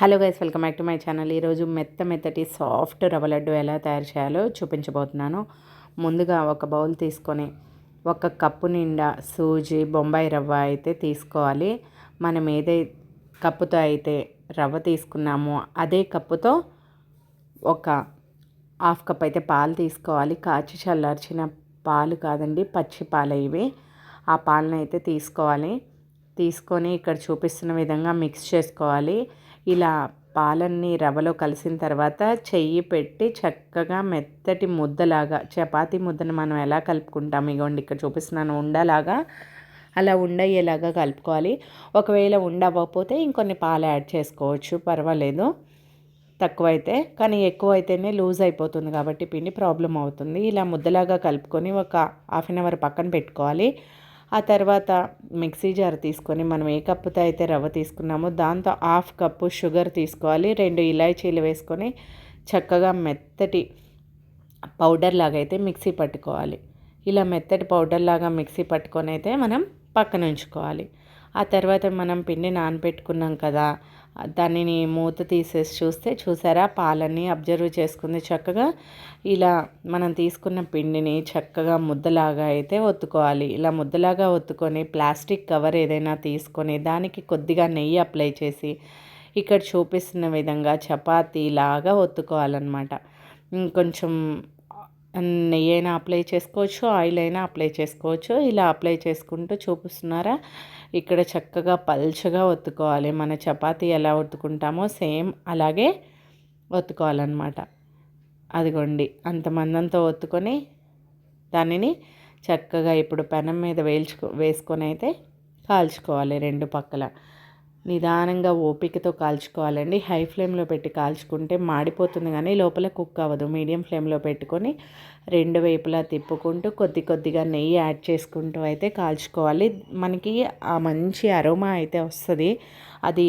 Hello guys welcome back to my channel. ఈరోజు మెత్త మెత్తటి సాఫ్ట్ రవ్వ లడ్డు ఎలా తయారు చేయాలో చూపించబోతున్నాను. ముందుగా ఒక బౌల్ తీసుకొని ఒక కప్పు నిండా సూజీ బొంబాయి రవ్వ అయితే తీసుకోవాలి. మనం ఏదై కప్పుతో అయితే రవ్వ తీసుకున్నామో అదే కప్పుతో ఒక హాఫ్ కప్ అయితే పాలు తీసుకోవాలి. కాచి చల్లార్చిన పాలు కాదండి పచ్చి పాలు ఇవి. ఆ పాలను అయితే తీసుకోవాలి. తీసుకొని ఇక్కడ చూపిస్తున్న విధంగా మిక్స్ చేసుకోవాలి. ఇలా పాలన్నీ రవలో కలిసిన తర్వాత చెయ్యి పెట్టి చక్కగా మెత్తటి ముద్దలాగా చపాతీ ముద్దను మనం ఎలా కలుపుకుంటాం? ఇగోండి ఇక్కడ చూపిస్తున్నాను ఉండలాగా. అలా ఉండయ్యేలాగా కలుపుకోవాలి. ఒకవేళ ఉండవకపోతే ఇంకొన్ని పాలు యాడ్ చేసుకోవచ్చు. పర్వాలేదు. తక్కువైతే కానీ ఎక్కువ అయితేనే లూజ్ అయిపోతుంది కాబట్టి పిండి ప్రాబ్లం అవుతుంది. ఇలా ముద్దలాగా కలుపుకొని ఒక హాఫ్ అన్ అవర్ పక్కన పెట్టుకోవాలి. ఆ తర్వాత మిక్సీ జార్ తీసుకొని మనం ఏ కప్పుతో అయితే రవ్వ తీసుకున్నామో దాంతో హాఫ్ కప్పు షుగర్ తీసుకోవాలి. రెండు ఇలాచీలు వేసుకొని చక్కగా మెత్తటి పౌడర్ లాగా అయితే మిక్సీ పట్టుకోవాలి. ఇలా మెత్తటి పౌడర్ లాగా మిక్సీ పట్టుకొని అయితే మనం పక్కన ఉంచుకోవాలి. ఆ తర్వాత మనం పిండి నానపెట్టుకున్నాం కదా దానిని మూత తీసేసి చూస్తే చూసారా? పాలన్నీ అబ్జర్వ్ చేసుకుంది చక్కగా. ఇలా మనం తీసుకున్న పిండిని చక్కగా ముద్దలాగా అయితే ఒత్తుకోవాలి. ఇలా ముద్దలాగా ఒత్తుకొని ప్లాస్టిక్ కవర్ ఏదైనా తీసుకొని దానికి కొద్దిగా నెయ్యి అప్లై చేసి ఇక్కడ చూపిస్తున్న విధంగా చపాతీలాగా ఒత్తుకోవాలన్నమాట. కొంచెం నెయ్యి అయినా అప్లై చేసుకోవచ్చు ఆయిల్ అయినా అప్లై చేసుకోవచ్చు. ఇలా అప్లై చేసుకుంటూ చూపిస్తున్నారా? ఇక్కడ చక్కగా పల్చగా ఒత్తుకోవాలి. మన చపాతీ ఎలా ఒత్తుకుంటామో సేమ్ అలాగే ఒత్తుకోవాలన్నమాట. అదిగోండి అంత మందంతో ఒత్తుకొని దానిని చక్కగా ఇప్పుడు పెనం మీద వేల్చుకో వేసుకొని అయితే కాల్చుకోవాలి రెండు పక్కల. నిదానంగా ఓపికతో కాల్చుకోవాలండి. హై ఫ్లేమ్లో పెట్టి కాల్చుకుంటే మాడిపోతుంది కానీ లోపల కుక్ అవ్వదు. మీడియం ఫ్లేమ్లో పెట్టుకొని రెండు వైపులా తిప్పుకుంటూ కొద్ది కొద్దిగా నెయ్యి యాడ్ చేసుకుంటూ అయితే కాల్చుకోవాలి. మనకి ఆ మంచి అరోమా అయితే వస్తుంది. అది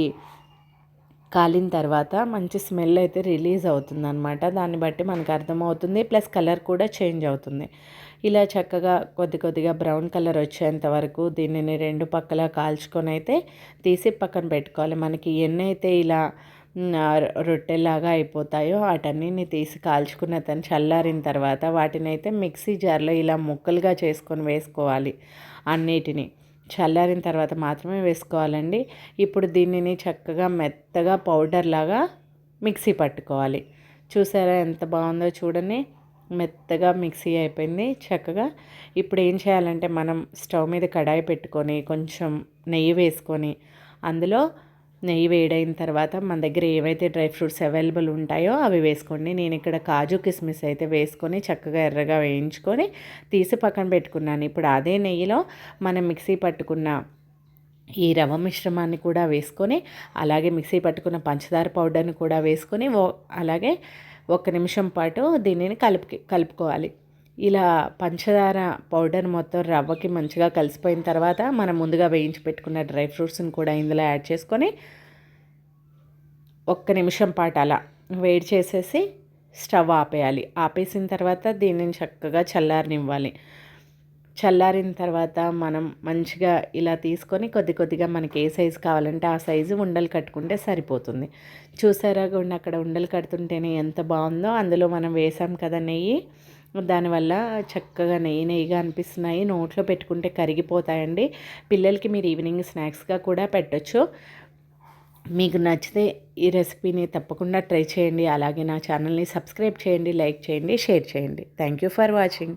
కాలిన తర్వాత మంచి స్మెల్ అయితే రిలీజ్ అవుతుందనమాట దాన్ని బట్టి మనకు అర్థమవుతుంది. ప్లస్ కలర్ కూడా చేంజ్ అవుతుంది. ఇలా చక్కగా కొద్ది కొద్దిగా బ్రౌన్ కలర్ వచ్చేంత వరకు దీనిని రెండు పక్కల కాల్చుకొని అయితే తీసి పక్కన పెట్టుకోవాలి. మనకి ఎన్ని అయితే ఇలా రొట్టెలాగా అయిపోతాయో వాటన్నిటిని తీసి కాల్చుకున్న తను చల్లారిన తర్వాత వాటిని అయితే మిక్సీ జార్లో ఇలా ముక్కలుగా చేసుకొని వేసుకోవాలి అన్నిటిని. చల్లారిన తర్వాత మాత్రమే వేసుకోవాలండి. ఇప్పుడు దీనిని చక్కగా మెత్తగా పౌడర్ లాగా మిక్సీ పట్టుకోవాలి. చూసారా ఎంత బాగుందో చూడండి. మెత్తగా మిక్సీ అయిపోయింది. చక్కగా ఇప్పుడు ఏం చేయాలంటే మనం స్టవ్ మీద కడాయి పెట్టుకొని కొంచెం నెయ్యి వేసుకొని అందులో నెయ్యి వేడైన తర్వాత మన దగ్గర ఏవైతే డ్రై ఫ్రూట్స్ అవైలబుల్ ఉంటాయో అవి వేసుకోండి. నేను ఇక్కడ కాజు కిస్మిస్ అయితే వేసుకొని చక్కగా ఎర్రగా వేయించుకొని తీసి పక్కన పెట్టుకున్నాను. ఇప్పుడు అదే నెయ్యిలో మనం మిక్సీ పట్టుకున్న ఈ రవ మిశ్రమాన్ని కూడా వేసుకొని అలాగే మిక్సీ పట్టుకున్న పంచదార పౌడర్ని కూడా వేసుకొని అలాగే ఒక నిమిషం పాటు దీనిని కలుపు కలుపుకోవాలి. ఇలా పంచదార పౌడర్ మొత్తం రవ్వకి మంచిగా కలిసిపోయిన తర్వాత మనం ముందుగా వేయించి పెట్టుకున్న డ్రై ఫ్రూట్స్ని కూడా ఇందులో యాడ్ చేసుకొని ఒక్క నిమిషం పాటు అలా వేడి చేసేసి స్టవ్ ఆపేయాలి. ఆపేసిన తర్వాత దీనిని చక్కగా చల్లారనివ్వాలి. చల్లారిన తర్వాత మనం మంచిగా ఇలా తీసుకొని కొద్ది కొద్దిగా మనకి ఏ సైజు కావాలంటే ఆ సైజు ఉండలు కట్టుకుంటే సరిపోతుంది. చూసారా గుండె అక్కడ ఉండలు కడుతుంటేనే ఎంత బాగుందో. అందులో మనం వేసాం కదా నెయ్యి. దానివల్ల చక్కగా నెయ్యి నెయ్యిగా అనిపిస్తున్నాయి. నోట్లో పెట్టుకుంటే కరిగిపోతాయండి. పిల్లలకి మీరు ఈవినింగ్ స్నాక్స్గా కూడా పెట్టచ్చు. మీకు నచ్చితే ఈ రెసిపీని తప్పకుండా ట్రై చేయండి. అలాగే నా ఛానల్ని సబ్స్క్రైబ్ చేయండి లైక్ చేయండి షేర్ చేయండి. Thank you for watching.